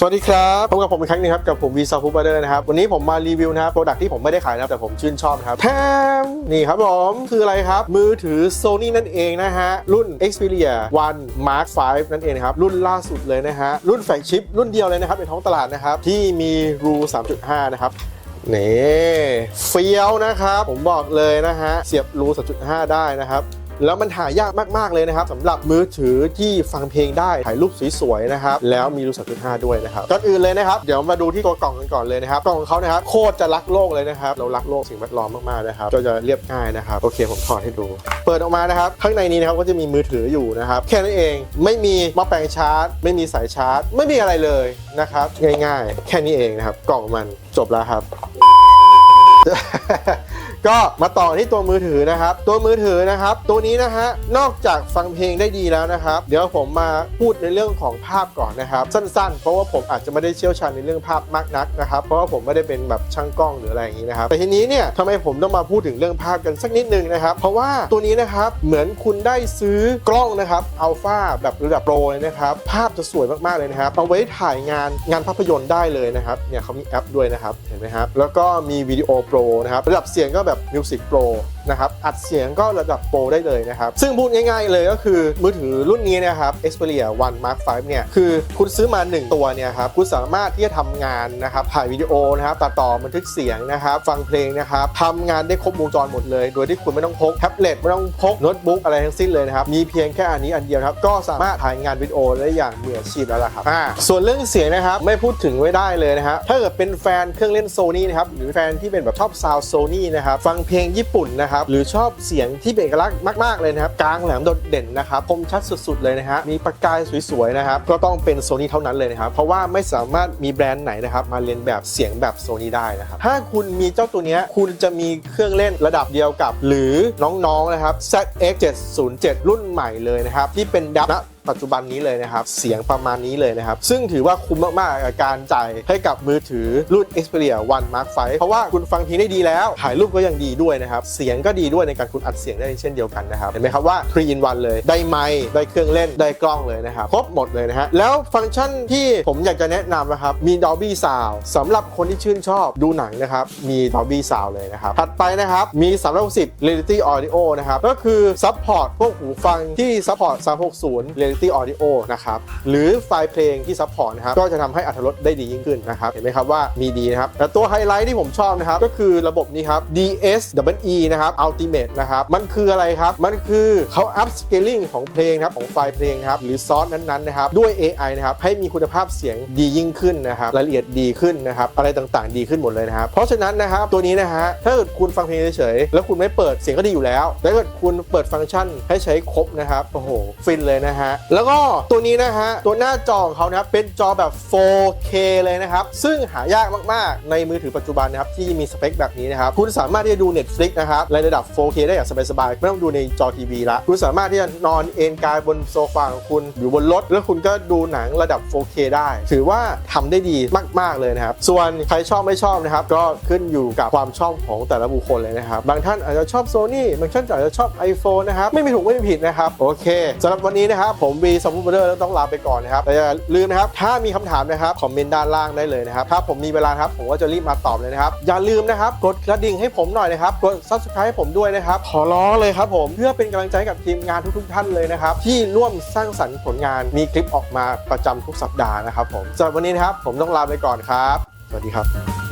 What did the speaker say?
สวัสดีครับพบกับผมอีกครั้งหนึงครับกับผมวีซาฟูบาร์เดอร์นะครับวันนี้ผมมารีวิวนะครับโปรดักที่ผมไม่ได้ขายนะครับแต่ผมชื่นชอบครับแทมนี่ครับผมคืออะไรครับ มือถือ Sony นั่นเองนะฮะ รุ่น Xperia One Mark 5 นั่นเองครับ รุ่นล่าสุดเลยนะฮะ รุ่นแฟลกชิป รุ่นเดียวเลยนะครับ ในท้องตลาดนะครับ ที่มีรู3.5 นะครับนี่เฟี้ยวนะครับ ผมบอกเลยนะฮะเสียบรู3.5 ได้นะครับ แล้วมันหายากมากๆเลยนะครับสำหรับมือถือที่ฟังเพลงได้ถ่ายรูปสวยๆนะครับแล้วมีรูส3.5ด้วยนะครับก่อนอื่นเลยนะครับเดี๋ยวมาดูที่ตัวกล่องกันก่อนเลยนะครับกล่องของเขานะครับโคตรจะรักโลกเลยนะครับเรารักโลกสิ่งแวดล้อมมากๆนะครับก็จะเรียบง่ายนะครับโอเคผมถอดให้ดู เปิดออกมานะครับข้างในนี้นะครับก็จะมีมือถืออยู่นะครับแค่นั้นเองไม่มีหม้อแปลงชาร์จ ไม่มีสายชาร์จ ไม่มีอะไรเลยนะครับง่าย ๆ แค่นี้เองนะครับกล่องมันจบแล้วครับ ก็มาต่อที่ตัวมือถือนะครับ ตัวมือถือนะครับ ตัวนี้นะฮะนอกจากฟังเพลงได้ดีแล้วนะครับ เดี๋ยวผมมาพูดในเรื่องของภาพก่อนนะครับ สั้นๆ เพราะว่าผมอาจจะไม่ได้เชี่ยวชาญในเรื่องภาพมากนักนะครับ เพราะว่าผมไม่ได้เป็นแบบช่างกล้องหรืออะไรอย่างนี้นะครับแต่ทีนี้เนี่ยทำไมผมต้องมาพูดถึงเรื่องภาพกันสักนิดนึงนะครับ เพราะว่าตัวนี้นะครับเหมือนคุณได้ซื้อกล้องนะครับอัลฟาแบบระดับโปรเลยนะครับ ภาพจะสวยมากๆเลยนะครับเอาไว้ถ่ายงานงานภาพยนตร์ได้เลยนะครับเนี่ยเขามีแอปด้วยนะครับเห็นไหมครับแล้วก็มีวิดีโอโปรนะครับระดับเสียงก็แบบมิวสิกโปร นะครับอัดเสียงก็ระดับโปรได้เลยนะครับ ซึ่งพูดง่ายๆเลยก็คือมือถือรุ่นนี้นะครับ Xperia One Mark 5เนี่ยคือคุณซื้อมา 1 ตัวเนี่ยครับคุณสามารถที่จะทำงานนะครับถ่ายวิดีโอนะครับตัดต่อบันทึกเสียงนะครับ ฟังเพลงนะครับทำงานได้ครบวงจรหมดเลย โดยที่คุณไม่ต้องพกแท็บเล็ตไม่ต้องพกโน้ตบุ๊กอะไรทั้งสิ้นเลยนะครับมีเพียงแค่อันนี้อันเดียวครับก็สามารถถ่ายงานวิดีโอได้อย่างมืออาชีพแล้วล่ะครับอ่าส่วนเรื่องเสียงนะครับไม่พูดถึงไม่ได้เลยนะฮะถ้าเกิดเป็นแฟนเครื่องเล่นโซนี่นะครับหรือแฟนที่เป็นแบบชอบซาวโซนี่นะครับฟังเพลงญี่ปุ่นนะครับ หรือชอบเสียงที่เป็นเอกลักษณ์มาก ๆ เลยนะครับ กลางแหลมโดดเด่นนะครับ คมชัดสุด ๆ เลยนะฮะ มีประกายสวย ๆ นะครับ ก็ต้องเป็นโซนี่เท่านั้นเลยนะครับ เพราะว่าไม่สามารถมีแบรนด์ไหนนะครับ มาเลียนแบบเสียงแบบโซนี่ได้นะครับ ถ้าคุณมีเจ้าตัวนี้คุณจะมีเครื่องเล่นระดับเดียวกับ หรือน้องๆนะครับ ZX 707 รุ่นใหม่เลยนะครับที่เป็นดับ ปัจจุบันนี้เลยนะครับ เสียงประมาณนี้เลยนะครับ ซึ่งถือว่าคุ้มมากๆกับการจ่ายให้กับมือถือรุ่น Xperia One Mark 5เพราะว่าคุณฟังเพลงได้ดีแล้ว ถ่ายรูปก็ยังดีด้วยนะครับ เสียงก็ดีด้วยในการคุณอัดเสียงได้เช่นเดียวกันนะครับ เห็นไหมครับว่า 3 in 1 เลย ได้ไมค์ได้เครื่องเล่น ได้กล้องเลยนะครับ ครบหมดเลยนะฮะ แล้วฟังก์ชันที่ผมอยากจะแนะนำนะครับ มี Dolby Sound สำหรับคนที่ชื่นชอบดูหนังนะครับ มี Dolby Sound เลยนะครับ ถัดไปนะครับ มี 360 Reality Audio นะครับ ก็คือซัพพอร์ตพวกหูฟังที่ซัพพอร์ต360 Reality Audio นะครับหรือไฟล์เพลงที่ซัพพอร์ตนะครับก็จะทำให้อัตรถรสได้ดียิ่งขึ้นนะครับเห็นไหมครับว่ามีดีนะครับแต่ตัวไฮไลท์ที่ผมชอบนะครับก็คือระบบนี้ครับ DSWE นะครับ Ultimate นะครับมันคืออะไรครับ มันคือเขา up scaling ของเพลงครับของไฟล์เพลงครับหรือซอสนั้นๆนะครับด้วย AI นะครับให้มีคุณภาพเสียงดียิ่งขึ้นนะครับรายละเอียดดีขึ้นนะครับอะไรต่างๆ ดีขึ้นหมดเลยนะครับเพราะฉะนั้นนะครับตัวนี้นะฮะถ้าเกิดคุณฟังเพลงเฉยๆแล้วคุณไม่เปิดเสียงก็ดีอยู่แล้วแต่ถ้าเกิดคุณเปิดฟังก์ชันให้ใช้ครบนะครับโอ้โหฟินเลยนะฮะแล้วก็ตัวนี้นะฮะ ตัวหน้าจอของเขานะครับเป็นจอแบบ 4K เลยนะครับ ซึ่งหายากมาก ๆ ในมือถือปัจจุบันนะครับ ที่มีสเปคแบบนี้นะครับ คุณสามารถที่จะดู Netflix นะครับในระดับ 4K ได้อย่างสบาย ๆ ไม่ต้องดูในจอทีวีละ คุณสามารถที่จะนอนเอนกายบนโซฟาของคุณอยู่บนรถ แล้วคุณก็ดูหนังระดับ 4K ได้ ถือว่าทำได้ดีมาก ๆ เลยนะครับ ส่วนใครชอบไม่ชอบนะครับ ก็ขึ้นอยู่กับความชอบของแต่ละบุคคลเลยนะครับ บางท่านอาจจะชอบโซนี่บางท่านอาจจะชอบ iPhone นะครับ ไม่มีถูกไม่มีผิดนะครับ โอเคสำหรับวันนี้นะครับผมมวีสมุทรเบอร์ต้องลาไปก่อนนะครับแต่อย่าลืมนะครับถ้ามีคำถามนะครับคอมเมนต์ด้านล่างได้เลยนะครับถ้าผมมีเวลาครับผมก็จะรีบมาตอบเลยนะครับอย่าลืมนะครับกดกระดิ่งให้ผมหน่อยนะครับกด subscribe ให้ผมด้วยนะครับขอร้องเลยครับผมเพื่อเป็นกำลังใจกับทีมงานทุกๆท่านเลยนะครับที่ร่วมสร้างสรรค์ผลงานมีคลิปออกมาประจำทุกสัปดาห์นะครับผมสำหรับวันนี้นะครับผมต้องลาไปก่อนครับ สวัสดีครับ